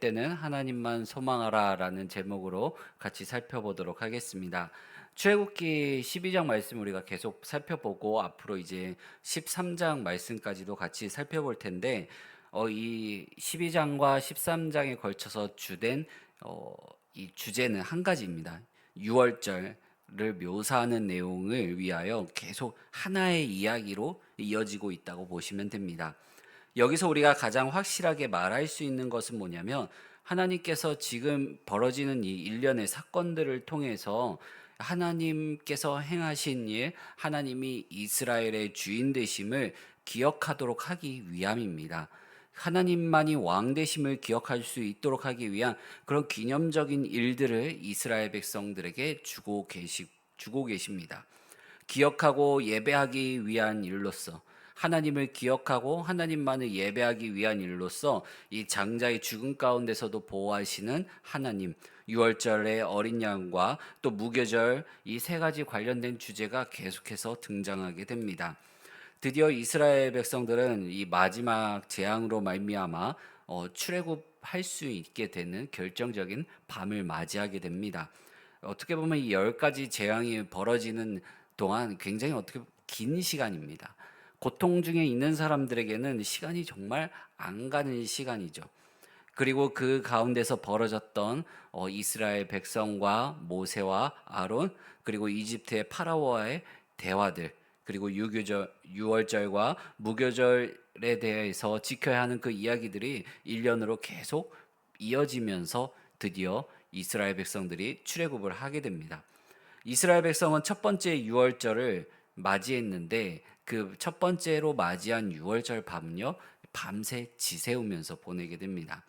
때는 하나님만 소망하라라는 제목으로 같이 살펴보도록 하겠습니다. 출애굽기 12장 말씀 우리가 계속 살펴보고 앞으로 이제 13장 말씀까지도 같이 살펴볼 텐데 어, 이 12장과 13장에 걸쳐서 주된 어, 이 주제는 한 가지입니다. 6월절을 묘사하는 내용을 위하여 계속 하나의 이야기로 이어지고 있다고 보시면 됩니다. 여기서 우리가 가장 확실하게 말할 수 있는 것은 뭐냐면 하나님께서 지금 벌어지는 이 일련의 사건들을 통해서 하나님께서 행하신 일, 하나님이 이스라엘의 주인 되심을 기억하도록 하기 위함입니다. 하나님만이 왕 되심을 기억할 수 있도록 하기 위한 그런 기념적인 일들을 이스라엘 백성들에게 주고 계시 주고 계십니다. 기억하고 예배하기 위한 일로서 하나님을 기억하고 하나님만을 예배하기 위한 일로서 이 장자의 죽음 가운데서도 보호하시는 하나님, 유월절의 어린 양과 또 무교절 이 세 가지 관련된 주제가 계속해서 등장하게 됩니다. 드디어 이스라엘 백성들은 이 마지막 재앙으로 말미암아 어, 출애굽할 수 있게 되는 결정적인 밤을 맞이하게 됩니다. 어떻게 보면 이 열 가지 재앙이 벌어지는 동안 굉장히 어떻게 긴 시간입니다. 고통 중에 있는 사람들에게는 시간이 정말 안 가는 시간이죠. 그리고 그 가운데서 벌어졌던 어, 이스라엘 백성과 모세와 아론 그리고 이집트의 파라오와의 대화들 그리고 유교절 유월절과 무교절에 대해서 지켜야 하는 그 이야기들이 일련으로 계속 이어지면서 드디어 이스라엘 백성들이 출애굽을 하게 됩니다. 이스라엘 백성은 첫 번째 유월절을 맞이했는데 그 첫 번째로 맞이한 유월절 밤요 밤새 지새우면서 보내게 됩니다.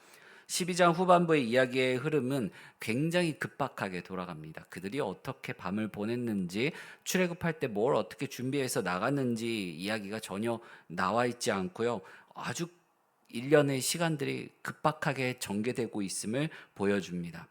12장 후반부의 이야기의 흐름은 굉장히 급박하게 돌아갑니다. 그들이 어떻게 밤을 보냈는지 출애굽할 때 뭘 어떻게 준비해서 나갔는지 이야기가 전혀 나와 있지 않고요. 아주 일련의 시간들이 급박하게 전개되고 있음을 보여줍니다.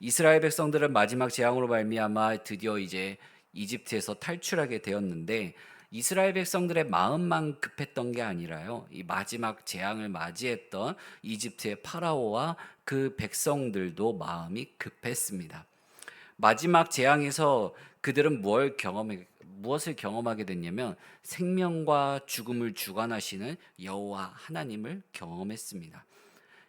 이스라엘 백성들은 마지막 재앙으로 말미암아 드디어 이제 이집트에서 탈출하게 되었는데 이스라엘 백성들의 마음만 급했던 게 아니라요. 이 마지막 재앙을 맞이했던 이집트의 파라오와 그 백성들도 마음이 급했습니다. 마지막 재앙에서 그들은 뭘 경험해 무엇을 경험하게 됐냐면 생명과 죽음을 주관하시는 여호와 하나님을 경험했습니다.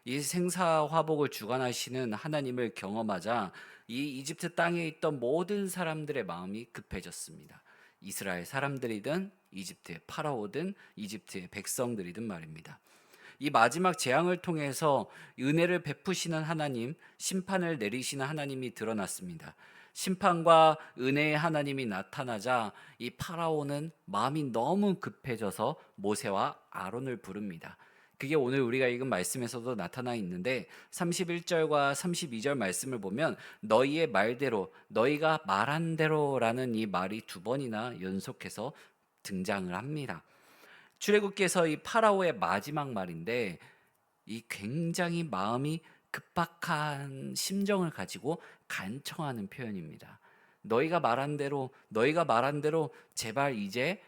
이 생사 화복을 주관하시는 하나님을 경험하자 이 이집트 땅에 있던 모든 사람들의 마음이 급해졌습니다. 이스라엘 사람들이든 이집트의 파라오든 이집트의 백성들이든 말입니다. 이 마지막 재앙을 통해서 은혜를 베푸시는 하나님, 심판을 내리시는 하나님이 드러났습니다. 심판과 은혜의 하나님이 나타나자 이 파라오는 마음이 너무 급해져서 모세와 아론을 부릅니다. 그게 오늘 우리가 읽은 말씀에서도 나타나 있는데 31절과 32절 말씀을 보면 너희의 말대로 너희가 말한 대로라는 이 말이 두 번이나 연속해서 등장을 합니다. 출애굽기에서 이 파라오의 마지막 말인데 이 굉장히 마음이 급박한 심정을 가지고 간청하는 표현입니다. 너희가 말한 대로 너희가 말한 대로 제발 이제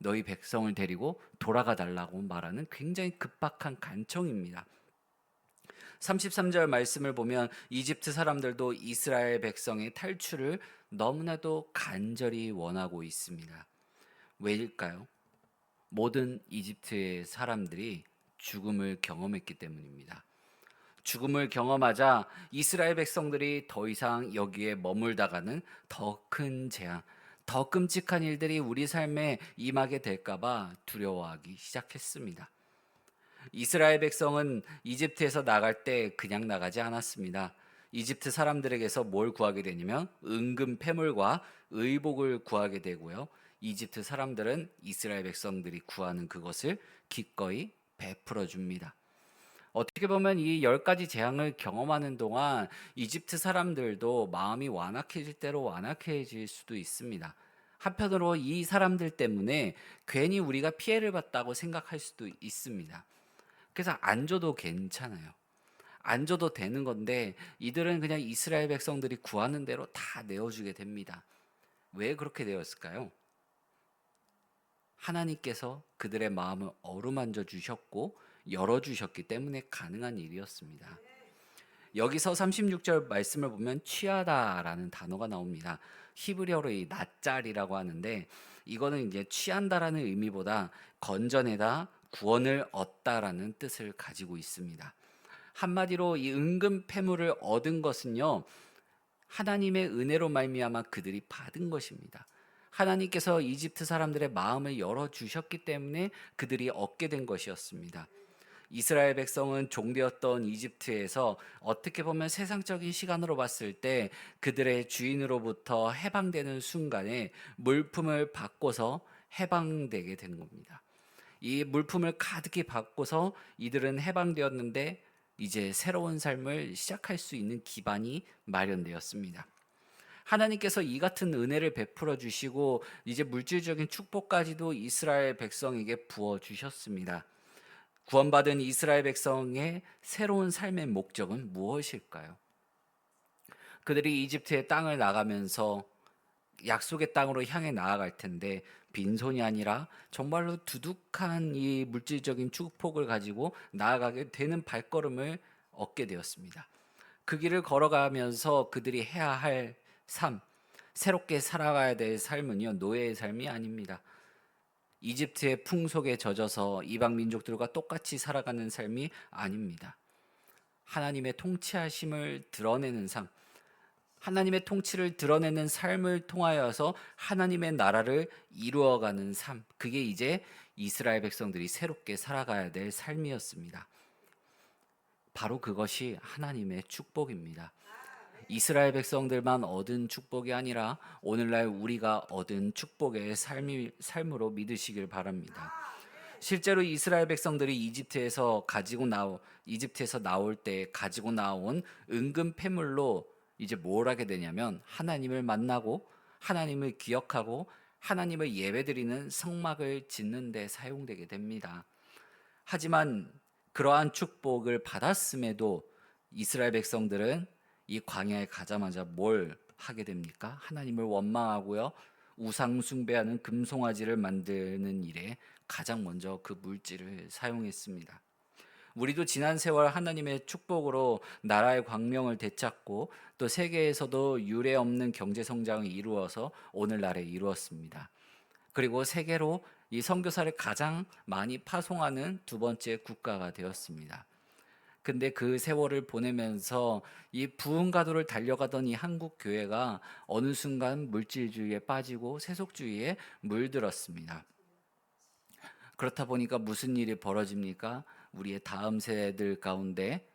너희 백성을 데리고 돌아가 달라고 말하는 굉장히 급박한 간청입니다. 33절 말씀을 보면 이집트 사람들도 이스라엘 백성의 탈출을 너무나도 간절히 원하고 있습니다. 왜일까요? 모든 이집트의 사람들이 죽음을 경험했기 때문입니다. 죽음을 경험하자 이스라엘 백성들이 더 이상 여기에 머물다가는 더 큰 재앙, 더 끔찍한 일들이 우리 삶에 임하게 될까봐 두려워하기 시작했습니다. 이스라엘 백성은 이집트에서 나갈 때 그냥 나가지 않았습니다. 이집트 사람들에게서 뭘 구하게 되냐면 은금 패물과 의복을 구하게 되고요. 이집트 사람들은 이스라엘 백성들이 구하는 그것을 기꺼이 베풀어 줍니다. 어떻게 보면 이 열 가지 재앙을 경험하는 동안 이집트 사람들도 마음이 완악해질 대로 완악해질 수도 있습니다. 한편으로 이 사람들 때문에 괜히 우리가 피해를 봤다고 생각할 수도 있습니다. 그래서 안 줘도 괜찮아요. 안 줘도 되는 건데 이들은 그냥 이스라엘 백성들이 구하는 대로 다 내어주게 됩니다. 왜 그렇게 되었을까요? 하나님께서 그들의 마음을 어루만져 주셨고 열어 주셨기 때문에 가능한 일이었습니다. 여기서 36절 말씀을 보면 취하다라는 단어가 나옵니다. 히브리어로 이 낫짤이라고 하는데 이거는 이제 취한다라는 의미보다 건져내다 구원을 얻다라는 뜻을 가지고 있습니다. 한마디로 이 은금 패물을 얻은 것은요. 하나님의 은혜로 말미암아 그들이 받은 것입니다. 하나님께서 이집트 사람들의 마음을 열어 주셨기 때문에 그들이 얻게 된 것이었습니다. 이스라엘 백성은 종되었던 이집트에서 어떻게 보면 세상적인 시간으로 봤을 때 그들의 주인으로부터 해방되는 순간에 물품을 받고서 해방되게 되는 겁니다. 이 물품을 가득히 받고서 이들은 해방되었는데 이제 새로운 삶을 시작할 수 있는 기반이 마련되었습니다. 하나님께서 이 같은 은혜를 베풀어 주시고 이제 물질적인 축복까지도 이스라엘 백성에게 부어 주셨습니다. 구원받은 이스라엘 백성의 새로운 삶의 목적은 무엇일까요? 그들이 이집트의 땅을 나가면서 약속의 땅으로 향해 나아갈 텐데 빈손이 아니라 정말로 두둑한 이 물질적인 축복을 가지고 나아가게 되는 발걸음을 얻게 되었습니다. 그 길을 걸어가면서 그들이 해야 할 삶, 새롭게 살아가야 될 삶은요, 노예의 삶이 아닙니다. 이집트의 풍속에 젖어서 이방 민족들과 똑같이 살아가는 삶이 아닙니다. 하나님의 통치하심을 드러내는 삶, 하나님의 통치를 드러내는 삶을 통하여서 하나님의 나라를 이루어가는 삶, 그게 이제 이스라엘 백성들이 새롭게 살아가야 될 삶이었습니다. 바로 그것이 하나님의 축복입니다. 이스라엘 백성들만 얻은 축복이 아니라 오늘날 우리가 얻은 축복의 삶이, 삶으로 믿으시길 바랍니다. 실제로 이스라엘 백성들이 이집트에서 가지고 나오 이집트에서 나올 때 가지고 나온 은금 패물로 이제 뭘 하게 되냐면 하나님을 만나고 하나님을 기억하고 하나님을 예배드리는 성막을 짓는 데 사용되게 됩니다. 하지만 그러한 축복을 받았음에도 이스라엘 백성들은 이 광야에 가자마자 뭘 하게 됩니까? 하나님을 원망하고요. 우상 숭배하는 금송아지를 만드는 일에 가장 먼저 그 물질을 사용했습니다. 우리도 지난 세월 하나님의 축복으로 나라의 광명을 되찾고 또 세계에서도 유례 없는 경제 성장을 이루어서 오늘날에 이루었습니다. 그리고 세계로 이 선교사를 가장 많이 파송하는 두 번째 국가가 되었습니다. 근데 그 세월을 보내면서 이 부흥가도를 달려가던 이 한국 교회가 어느 순간 물질주의에 빠지고 세속주의에 물들었습니다. 그렇다 보니까 무슨 일이 벌어집니까? 우리의 다음 세대들 가운데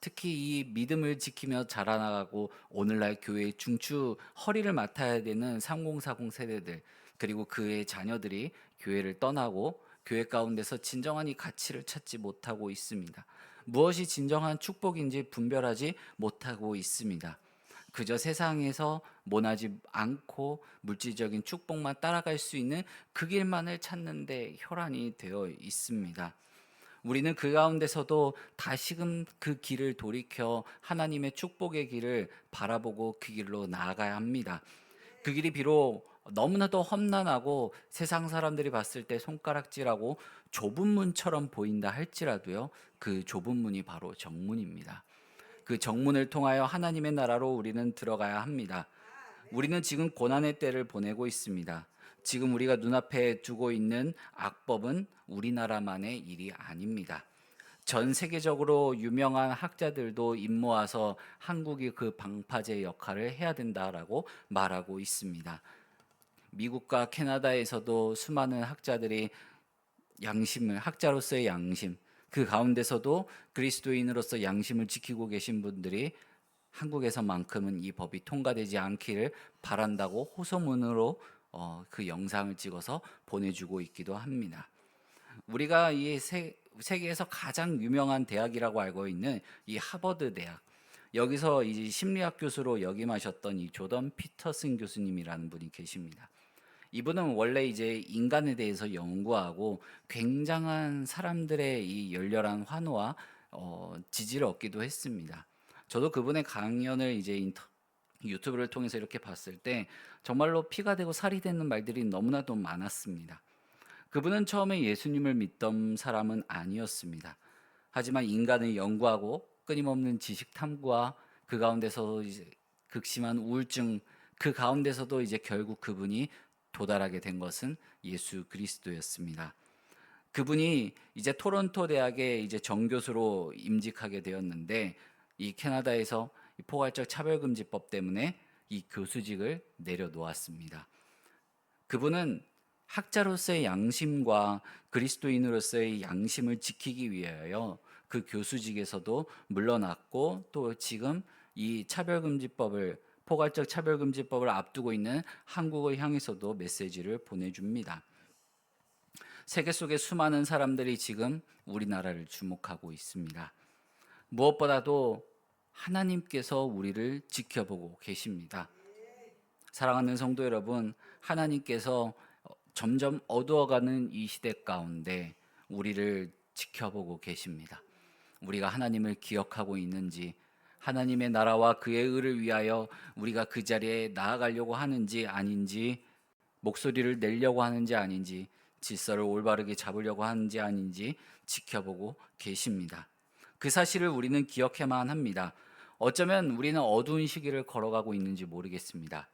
특히 이 믿음을 지키며 자라나가고 오늘날 교회의 중추 허리를 맡아야 되는 3040 세대들 그리고 그의 자녀들이 교회를 떠나고 교회 가운데서 진정한 이 가치를 찾지 못하고 있습니다. 무엇이 진정한 축복인지 분별하지 못하고 있습니다. 그저 세상에서 모나지 않고 물질적인 축복만 따라갈 수 있는 그 길만을 찾는데 혈안이 되어 있습니다. 우리는 그 가운데서도 다시금 그 길을 돌이켜 하나님의 축복의 길을 바라보고 그 길로 나아가야 합니다. 그 길이 비록 너무나도 험난하고 세상 사람들이 봤을 때 손가락질하고 좁은 문처럼 보인다 할지라도요, 그 좁은 문이 바로 정문입니다. 그 정문을 통하여 하나님의 나라로 우리는 들어가야 합니다. 우리는 지금 고난의 때를 보내고 있습니다. 지금 우리가 눈앞에 두고 있는 악법은 우리나라만의 일이 아닙니다. 전 세계적으로 유명한 학자들도 입모아서 한국이 그 방파제 역할을 해야 된다라고 말하고 있습니다. 미국과 캐나다에서도 수많은 학자들이 양심을 학자로서의 양심 그 가운데서도 그리스도인으로서 양심을 지키고 계신 분들이 한국에서만큼은 이 법이 통과되지 않기를 바란다고 호소문으로 어, 그 영상을 찍어서 보내주고 있기도 합니다. 우리가 이 세, 세계에서 가장 유명한 대학이라고 알고 있는 이 하버드 대학 여기서 이 심리학 교수로 역임하셨던 이 조던 피터슨 교수님이라는 분이 계십니다. 이분은 원래 이제 인간에 대해서 연구하고 굉장한 사람들의 이 열렬한 환호와 어, 지지를 얻기도 했습니다. 저도 그분의 강연을 이제 인터, 유튜브를 통해서 이렇게 봤을 때 정말로 피가 되고 살이 되는 말들이 너무나도 많았습니다. 그분은 처음에 예수님을 믿던 사람은 아니었습니다. 하지만 인간을 연구하고 끊임없는 지식 탐구와 그 가운데서 극심한 우울증 그 가운데서도 이제 결국 그분이 도달하게 된 것은 예수 그리스도였습니다. 그분이 이제 토론토 대학에 이제 정교수로 임직하게 되었는데 이 캐나다에서 이 포괄적 차별금지법 때문에 이 교수직을 내려놓았습니다. 그분은 학자로서의 양심과 그리스도인으로서의 양심을 지키기 위하여 그 교수직에서도 물러났고 또 지금 이 차별금지법을 포괄적 차별금지법을 앞두고 있는 한국을 향해서도 메시지를 보내줍니다. 세계 속에 수많은 사람들이 지금 우리나라를 주목하고 있습니다. 무엇보다도 하나님께서 우리를 지켜보고 계십니다. 사랑하는 성도 여러분, 하나님께서 점점 어두워가는 이 시대 가운데 우리를 지켜보고 계십니다. 우리가 하나님을 기억하고 있는지, 하나님의 나라와 그의 의를 위하여 우리가 그 자리에 나아가려고 하는지 아닌지, 목소리를 내려고 하는지 아닌지, 질서를 올바르게 잡으려고 하는지 아닌지 지켜보고 계십니다. 그 사실을 우리는 기억해만 합니다. 어쩌면 우리는 어두운 시기를 걸어가고 있는지 모르겠습니다.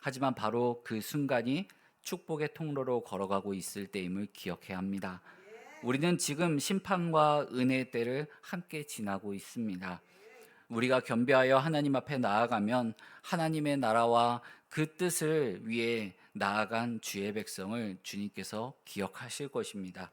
하지만 바로 그 순간이 축복의 통로로 걸어가고 있을 때임을 기억해야 합니다. 우리는 지금 심판과 은혜의 때를 함께 지나고 있습니다. 우리가 겸비하여 하나님 앞에 나아가면 하나님의 나라와 그 뜻을 위해 나아간 주의 백성을 주님께서 기억하실 것입니다.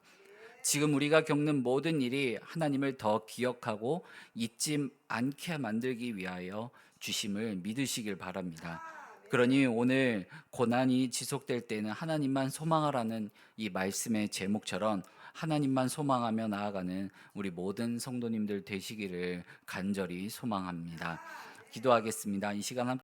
지금 우리가 겪는 모든 일이 하나님을 더 기억하고 잊지 않게 만들기 위하여 주심을 믿으시길 바랍니다. 그러니 오늘 고난이 지속될 때는 하나님만 소망하라는 이 말씀의 제목처럼 하나님만 소망하며 나아가는 우리 모든 성도님들 되시기를 간절히 소망합니다. 기도하겠습니다. 이 시간 함께